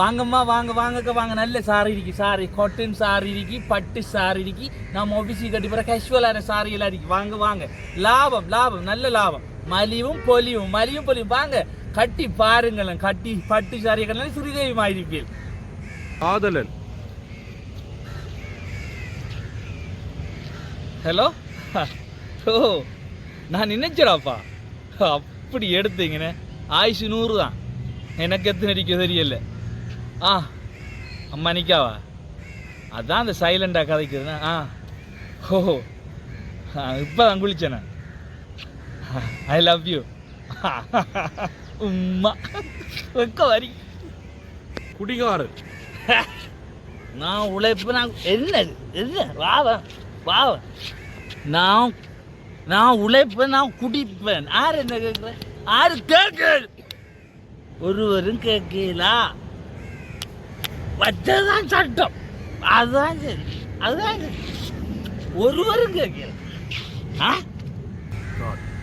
வாங்கம்மா வாங்க வாங்கக்க வாங்க. நல்ல சாரி இருக்கு சாரி காட்டன் சாரி இருக்கு பட்டு சாரி இருக்கு. நம்ம ஆஃபீஸுக்கு கட்டி போகிற கேஷுவலான சாரி எல்லாம் இருக்கு. வாங்க வாங்க. லாபம் லாபம் நல்ல லாபம். மலிவும் பொலிவும் மலிவும் பொலிவும். வாங்க கட்டி பாருங்களேன். கட்டி பட்டு சாரி கட்டினாலும் சிறுகையும் ஆயிருப்பீள் காதலன். ஹலோ ஓ நான் நினைச்சடாப்பா அப்படி எடுத்தீங்கண்ணே ஆயுசு நூறு தான். எனக்கு எத்தனை அடிக்க தெரியல. ஆ அம்மா நிக்காவா? அதான் அந்த சைலண்டாக கதைக்குதுண்ணா ஆ. ஓ இப்போ தான் குளிச்சேண்ணே ஐ லவ் யூ உம்மா. வெக்க வரி. குடிகாரன் நான் உழைப்பு நான் என்ன என்ன? வாவ வாவ நான் நான் உழைப்பேன் நான் குடிப்பேன். யார் என்ன கேட்குறேன் யாரு கேட்க ஒருவரும் கேட்கலா? வச்சதான் சட்டம். அதுதான் சரி. அதுதான் சரி. ஒருவரும் கேட்கல.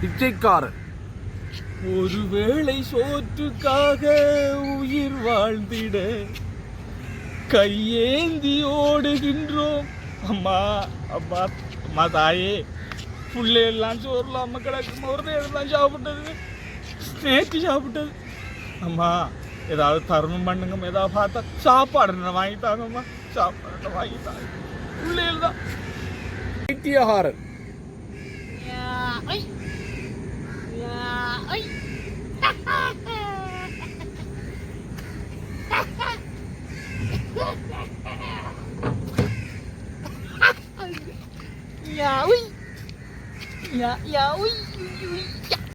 பிச்சைக்காரன். ஒருவேளை சோற்றுக்காக உயிர் வாழ்ந்திட கையேந்தி ஓடுகின்றோம். அம்மா அம்மா அம்மா தாயே புள்ளையெல்லாம் சோறுல அம்மா கிடக்கும்? ஒரு நேரம் சாப்பிட்டது. நேற்று சாப்பிட்டது. அம்மா ஏதாவது தர்மம் பண்ணுங்க ஏதாவது பார்த்தா சாப்பாடு என்ன வாங்கி தாங்கம்மா சாப்பாடு என்ன வாங்கி தாங்க பிள்ளைகள் தான் பைத்தியகாரன் Ya, uy. Ya, ya, uy.